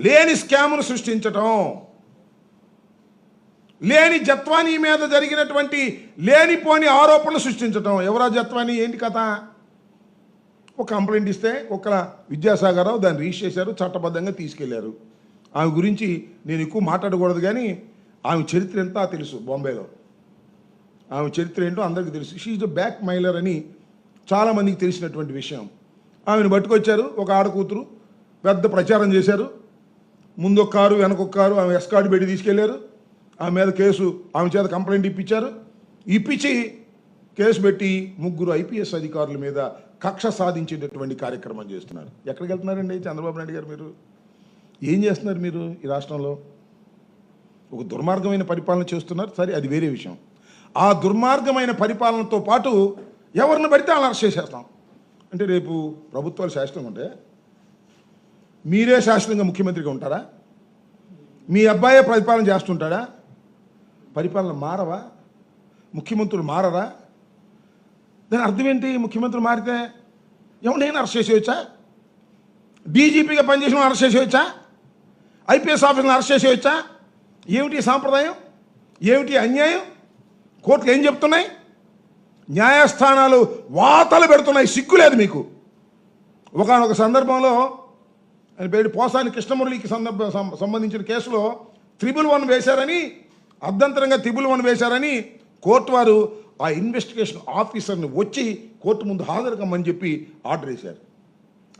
లేని స్కామును సృష్టించటం. లేని జత్వానీ మీద జరిగినటువంటి లేనిపోని ఆరోపణలు సృష్టించటం. ఎవరా జత్వానీ? ఏంటి కథ? ఒక కంప్లైంట్ ఇస్తే ఒక విద్యాసాగరరావు దాన్ని రీచ్ చేశారు చట్టబద్ధంగా తీసుకెళ్ళారు. ఆమె గురించి నేను ఎక్కువ మాట్లాడకూడదు కానీ ఆమె చరిత్ర ఎంత తెలుసు బాంబేలో. ఆమె చరిత్ర ఏంటో అందరికీ తెలుసు. షీఈ్ ద బ్యాక్ మైలర్ అని చాలామందికి తెలిసినటువంటి విషయం. ఆమెను పట్టుకొచ్చారు ఒక ఆడకూతురు పెద్ద ప్రచారం చేశారు. ముందు ఒక కారు వెనక ఒక కారు ఆమె ఎస్కార్డు పెట్టి తీసుకెళ్ళారు. ఆమె మీద కేసు ఆమె చేత కంప్లైంట్ ఇప్పించారు. ఇప్పించి కేసు పెట్టి ముగ్గురు ఐపీఎస్ అధికారుల మీద కక్ష సాధించేటటువంటి కార్యక్రమం చేస్తున్నారు. ఎక్కడికి వెళ్తున్నారండి చంద్రబాబు నాయుడు గారు మీరు? ఏం చేస్తున్నారు మీరు ఈ రాష్ట్రంలో? ఒక దుర్మార్గమైన పరిపాలన చేస్తున్నారు. సరే అది వేరే విషయం. ఆ దుర్మార్గమైన పరిపాలనతో పాటు ఎవరిని పడితే వాళ్ళని అరెస్ట్ చేసేస్తాం. అంటే రేపు ప్రభుత్వాలు శాశ్వతంగా ఉంటే మీరే శాశ్వతంగా ముఖ్యమంత్రిగా ఉంటారా? మీ అబ్బాయే పరిపాలన చేస్తుంటాడా? పరిపాలన మారవా? ముఖ్యమంత్రులు మారరా? దాని అర్థం ఏంటి? ముఖ్యమంత్రులు మారితే ఎవరినైనా అరెస్ట్ చేసేయచ్చా? డీజీపీగా పనిచేసిన అరెస్ట్ చేసేయచ్చా? ఐపీఎస్ ఆఫీసర్ని అరెస్ట్ చేసేయచ్చా? ఏమిటి సాంప్రదాయం? ఏమిటి అన్యాయం? కోర్టులు ఏం చెప్తున్నాయి? న్యాయస్థానాలు వాతలు పెడుతున్నాయి. సిగ్గులేదు మీకు. ఒకనొక సందర్భంలో అని పేరు పోసాని కృష్ణమురళికి సందర్భ సంబంధించిన కేసులో త్రిబుల్ వన్ వేశారని అర్ధంతరంగా త్రిబుల్ వన్ వేశారని కోర్టు వారు ఆ ఇన్వెస్టిగేషన్ ఆఫీసర్ని వచ్చి కోర్టు ముందు హాజరు కమ్మని చెప్పి ఆర్డర్ వేశారు.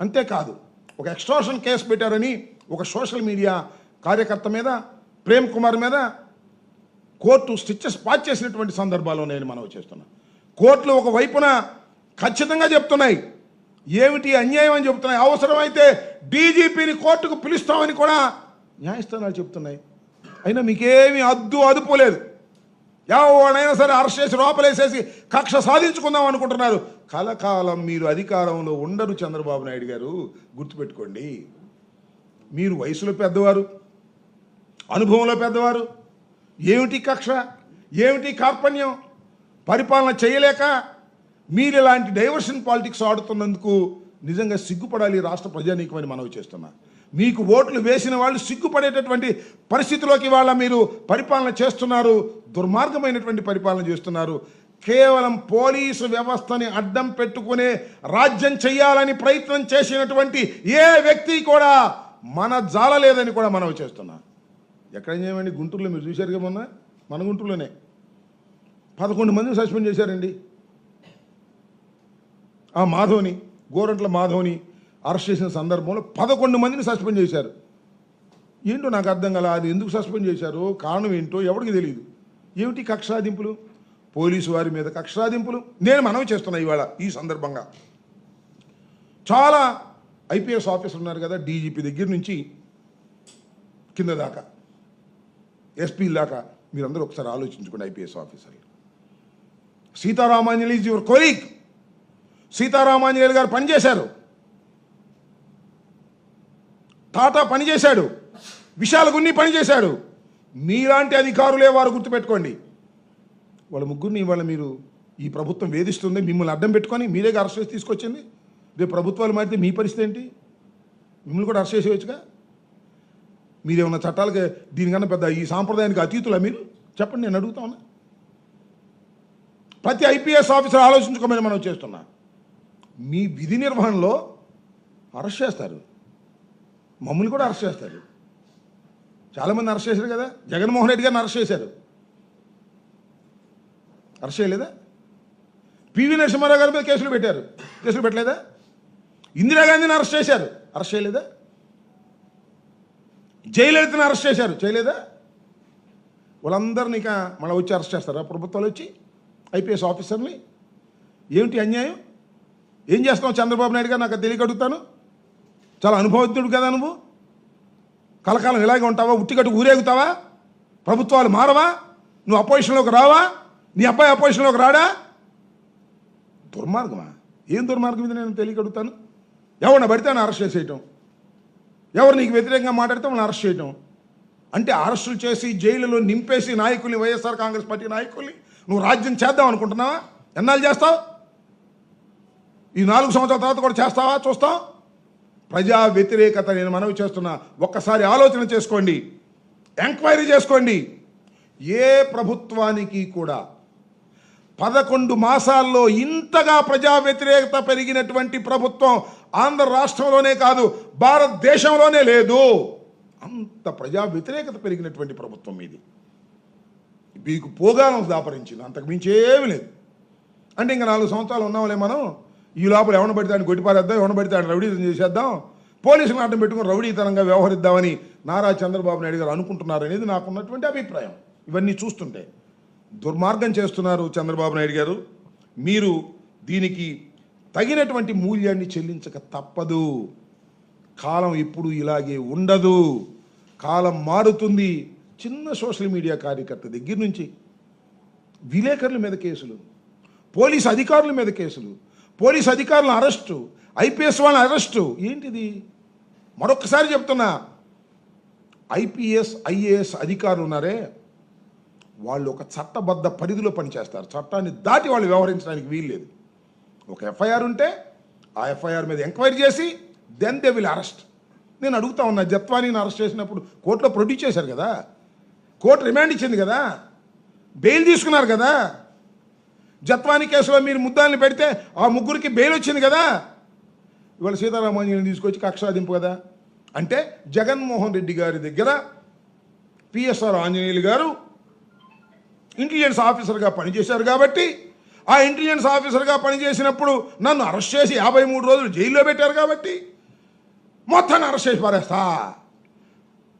అంతేకాదు ఒక ఎక్స్ట్రాషన్ కేసు పెట్టారని ఒక సోషల్ మీడియా కార్యకర్త మీద ప్రేమ్ కుమార్ మీద కోర్టు స్టిచ్చెస్ పాచ్ చేసినటువంటి సందర్భాల్లో నేను మనవి చేస్తున్నా. కోర్టులు ఒక వైపున ఖచ్చితంగా చెప్తున్నాయి. ఏమిటి అన్యాయం అని చెప్తున్నాయి. అవసరమైతే డీజీపీని కోర్టుకు పిలుస్తామని కూడా న్యాయస్థానాలు చెప్తున్నాయి అయినా మీకేమీ అద్దు అదుపు లేదు. ఎవడైనా సరే అరెస్ట్ చేసి లోపలేసేసి కక్ష సాధించుకుందాం అనుకుంటున్నారు. కలకాలం మీరు అధికారంలో ఉండరు చంద్రబాబు నాయుడు గారు. గుర్తుపెట్టుకోండి. మీరు వయసులో పెద్దవారు అనుభవంలో పెద్దవారు. ఏమిటి కక్ష? ఏమిటి కార్పణ్యం? పరిపాలన చేయలేక మీరు ఇలాంటి డైవర్షన్ పాలిటిక్స్ ఆడుతున్నందుకు నిజంగా సిగ్గుపడాలి రాష్ట్ర ప్రజానీకమని మనవి చేస్తున్నా. మీకు ఓట్లు వేసిన వాళ్ళు సిగ్గుపడేటటువంటి పరిస్థితిలోకి వాళ్ళ మీరు పరిపాలన చేస్తున్నారు దుర్మార్గమైనటువంటి పరిపాలన చేస్తున్నారు. కేవలం పోలీసు వ్యవస్థని అడ్డం పెట్టుకునే రాజ్యం చేయాలని ప్రయత్నం చేసినటువంటి ఏ వ్యక్తి కూడా మన జాలలేదని కూడా మనవి చేస్తున్నా. ఎక్కడ చేయమండి గుంటూరులో మీరు చూశారుగా మొన్న? మన గుంటూరులోనే. పదకొండు మందిని సస్పెండ్ చేశారండి. ఆ మాధవ్ని గోరంట్ల మాధవ్ని అరెస్ట్ చేసిన సందర్భంలో పదకొండు మందిని సస్పెండ్ చేశారు. ఏంటో నాకు అర్థం కల? అది ఎందుకు సస్పెండ్ చేశారో? కారణం ఏంటో ఎవరికి తెలియదు ఏమిటి కక్షాదింపులు పోలీసు వారి మీద కక్షాదింపులు నేను మనవి చేస్తున్నా ఇవాళ ఈ సందర్భంగా. చాలా ఐపీఎస్ ఆఫీసర్ ఉన్నారు కదా డీజీపీ దగ్గర నుంచి కింద దాకా. ఎస్పీ దాకా. మీరందరూ ఒకసారి ఆలోచించుకోండి ఐపీఎస్ ఆఫీసర్లు. Sitaramanjali is your colleague. Sitaramanjaneyulu గారు పనిచేశారు. టాటా పనిచేశాడు. విశాల గున్ని పనిచేశాడు. మీలాంటి అధికారులే వారు గుర్తుపెట్టుకోండి. వాళ్ళ ముగ్గురిని ఇవాళ మీరు ఈ ప్రభుత్వం వేధిస్తుంది మిమ్మల్ని అడ్డం పెట్టుకొని మీరే అరెస్ట్ చేసి తీసుకొచ్చింది. రేపు ప్రభుత్వాలు మారితే మీ పరిస్థితి ఏంటి? మిమ్మల్ని కూడా అరెస్ట్ చేసేయచ్చుగా? మీరేమన్నా చట్టాలకి దీనికన్నా పెద్ద ఈ సాంప్రదాయానికి అతీతులా మీరు? చెప్పండి నేను అడుగుతా ఉన్నా. ప్రతి ఐపీఎస్ ఆఫీసర్ ఆలోచించుకోమని మనం చేస్తున్నాం. మీ విధి నిర్వహణలో అరెస్ట్ చేస్తారు. మమ్మల్ని కూడా అరెస్ట్ చేస్తారు. చాలామంది అరెస్ట్ చేశారు కదా? జగన్మోహన్ రెడ్డి గారిని అరెస్ట్ చేశారు. అరెస్ట్ చేయలేదా? పివి నరసింహారావు గారి మీద కేసులు పెట్టారు. కేసులు పెట్టలేదా? ఇందిరాగాంధీని అరెస్ట్ చేశారు. అరెస్ట్ చేయలేదా? జయలలితను అరెస్ట్ చేశారు. చేయలేదా? వాళ్ళందరినీ ఇక మళ్ళీ వచ్చి అరెస్ట్ చేస్తారా. ప్రభుత్వాలు వచ్చి ఐపీఎస్ ఆఫీసర్ని. ఏమిటి అన్యాయం? ఏం చేస్తావు చంద్రబాబు నాయుడు గారు? నాకు అది తెలియక అడుగుతాను. చాలా అనుభవజ్ఞుడు కదా నువ్వు. కలకాలం ఇలాగే ఉంటావా? ఉట్టికట్టు ఊరేగుతావా? ప్రభుత్వాలు మారవా? నువ్వు అపోజిషన్లోకి రావా? నీ అబ్బాయి అపోజిషన్లోకి రాడా? దుర్మార్గమా? ఏం దుర్మార్గం ఇది? నేను తెలియక అడుగుతాను. ఎవరిని పడితే నన్ను అరెస్ట్ చేసేయటం. ఎవరు నీకు వ్యతిరేకంగా మాట్లాడితే మనం అరెస్ట్ చేయటం. అంటే అరెస్టులు చేసి జైలులో నింపేసి నాయకుల్ని వైఎస్ఆర్ కాంగ్రెస్ పార్టీ నాయకుల్ని నువ్వు రాజ్యం చేద్దాం అనుకుంటున్నావా? ఎన్నాళ్ళు చేస్తావు? ఈ నాలుగు సంవత్సరాల తర్వాత కూడా చేస్తావా? చూస్తాం. ప్రజా వ్యతిరేకత నేను మనవి చేస్తున్నా. ఒక్కసారి ఆలోచన చేసుకోండి. ఎంక్వైరీ చేసుకోండి. ఏ ప్రభుత్వానికి కూడా పదకొండు మాసాల్లో ఇంతగా ప్రజా వ్యతిరేకత పెరిగినటువంటి ప్రభుత్వం ఆంధ్ర రాష్ట్రంలోనే కాదు భారతదేశంలోనే లేదు. అంత ప్రజా వ్యతిరేకత పెరిగినటువంటి ప్రభుత్వం ఇది మీకు పోగానం దాపరించింది. అంతకు మించి ఏమి లేదు. అంటే ఇంకా నాలుగు సంవత్సరాలు ఉన్నాంలే మనం. ఈ లోపల ఎవరిని పడితే ఆయన కొట్టిపారేద్దాం ఎవరిని పడితే ఆయన రౌడీతం చేసేద్దాం. పోలీసులు అడ్డం పెట్టుకుని రౌడీతనంగా వ్యవహరిద్దామని నారా చంద్రబాబు నాయుడు గారు అనుకుంటున్నారనేది నాకున్నటువంటి అభిప్రాయం. ఇవన్నీ చూస్తుంటే దుర్మార్గం చేస్తున్నారు చంద్రబాబు నాయుడు గారు. మీరు దీనికి తగినటువంటి మూల్యాన్ని చెల్లించక తప్పదు. కాలం ఎప్పుడు ఇలాగే ఉండదు. కాలం మారుతుంది. చిన్న సోషల్ మీడియా కార్యకర్త దగ్గర నుంచి విలేకరుల మీద కేసులు పోలీస్ అధికారుల మీద కేసులు పోలీస్ అధికారుల అరెస్టు ఐపీఎస్ వాళ్ళ అరెస్టు. ఏంటిది? మరొకసారి చెప్తున్నా ఐపీఎస్ ఐఏఎస్ అధికారులు ఉన్నారే వాళ్ళు ఒక చట్టబద్ధ పరిధిలో పనిచేస్తారు. చట్టాన్ని దాటి వాళ్ళు వ్యవహరించడానికి వీల్లేదు. ఒక ఎఫ్ఐఆర్ ఉంటే ఆ ఎఫ్ఐఆర్ మీద ఎంక్వైరీ చేసి దెన్ దే విల్ అరెస్ట్ నేను అడుగుతా ఉన్నా జత్వానీని అరెస్ట్ చేసినప్పుడు కోర్టులో ప్రొడ్యూస్ చేశారు కదా? కోర్టు రిమాండ్ ఇచ్చింది కదా? బెయిల్ తీసుకున్నారు కదా? జత్వాని కేసులో మీరు ముద్దాల్ని పెడితే ఆ ముగ్గురికి బెయిల్ వచ్చింది కదా? ఇవాళ సీతారామాంజలిని తీసుకొచ్చి కక్షాదింపు కదా? అంటే జగన్మోహన్ రెడ్డి గారి దగ్గర పిఎస్ఆర్ ఆంజనేయులు గారు ఇంటెలిజెన్స్ ఆఫీసర్గా పనిచేశారు కాబట్టి ఆ ఇంటెలిజెన్స్ ఆఫీసర్గా పనిచేసినప్పుడు నన్ను అరెస్ట్ చేసి యాభై మూడు రోజులు జైల్లో పెట్టారు కాబట్టి మొత్తాన్ని అరెస్ట్ చేసి పారేస్తా.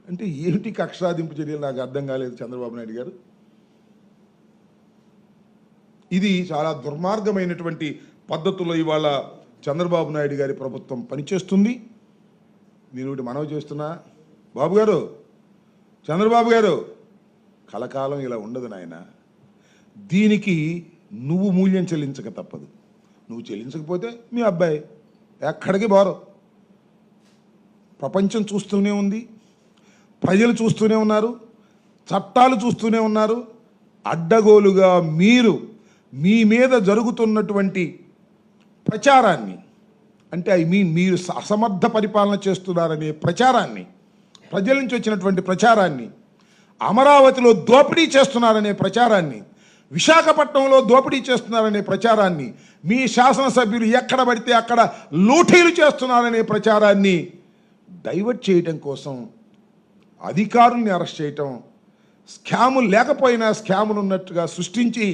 అంటే ఏంటి కక్షాదింపు చర్యలు? నాకు అర్థం కాలేదు చంద్రబాబు నాయుడు గారు. ఇది చాలా దుర్మార్గమైనటువంటి పద్ధతుల్లో ఇవాళ చంద్రబాబు నాయుడు గారి ప్రభుత్వం పనిచేస్తుంది. నేను ఒకటి మనవి చేస్తున్నా బాబు గారు చంద్రబాబు గారు కలకాలం ఇలా ఉండదు నాయన. దీనికి నువ్వు మూల్యం చెల్లించక తప్పదు. నువ్వు చెల్లించకపోతే మీ అబ్బాయి ఎక్కడికి బారు ప్రపంచం చూస్తూనే ఉంది ప్రజలు చూస్తూనే ఉన్నారు చట్టాలు చూస్తూనే ఉన్నారు. అడ్డగోలుగా మీరు మీ మీద జరుగుతున్నటువంటి ప్రచారాన్ని అంటే ఐ మీన్ మీరు అసమర్థ పరిపాలన చేస్తున్నారనే ప్రచారాన్ని ప్రజల నుంచి వచ్చినటువంటి ప్రచారాన్ని అమరావతిలో దోపిడీ చేస్తున్నారనే ప్రచారాన్ని విశాఖపట్నంలో దోపిడీ చేస్తున్నారనే ప్రచారాన్ని మీ శాసనసభ్యులు ఎక్కడ పడితే అక్కడ లూటీలు చేస్తున్నారనే ప్రచారాన్ని డైవర్ట్ చేయటం కోసం అధికారుల్ని అరెస్ట్ చేయటం స్కాములు లేకపోయినా స్కాములు ఉన్నట్టుగా సృష్టించి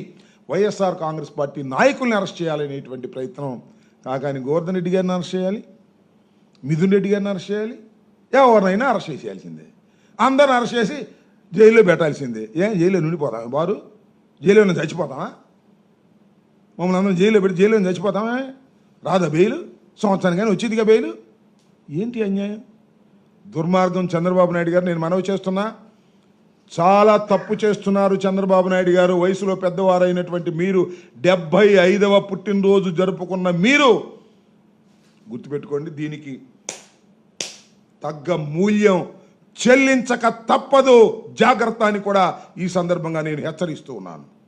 వైఎస్ఆర్ కాంగ్రెస్ పార్టీ నాయకుల్ని అరెస్ట్ చేయాలనేటువంటి ప్రయత్నం కాకాని గోవర్ధన్ రెడ్డి గారిని అరెస్ట్ చేయాలి మిథున్ రెడ్డి గారిని అరెస్ట్ చేయాలి ఎవరినైనా అరెస్ట్ చేసేయాల్సిందే. అందరిని అరెస్ట్ చేసి జైల్లో పెట్టాల్సిందే. ఏ జైల్లో నుండిపోతామా వారు జైల్లో చచ్చిపోతామా మమ్మల్ని అందరం జైల్లో పెట్టి జైల్లో చచ్చిపోతామే చచ్చిపోతామా రాదా బెయిల్? సంవత్సరానికి కానీ వచ్చిందిగా బెయిల్? ఏంటి అన్యాయం? దుర్మార్గం చంద్రబాబు నాయుడు గారు నేను మనవి చేస్తున్నా. చాలా తప్పు చేస్తున్నారు చంద్రబాబు నాయుడు గారు. వయసులో పెద్దవారైనటువంటి మీరు డెబ్భై ఐదవ పుట్టినరోజు జరుపుకున్న మీరు గుర్తుపెట్టుకోండి దీనికి తగ్గ మూల్యం చెల్లించక తప్పదు. జాగ్రత్త అని కూడా ఈ సందర్భంగా నేను హెచ్చరిస్తూ ఉన్నాను.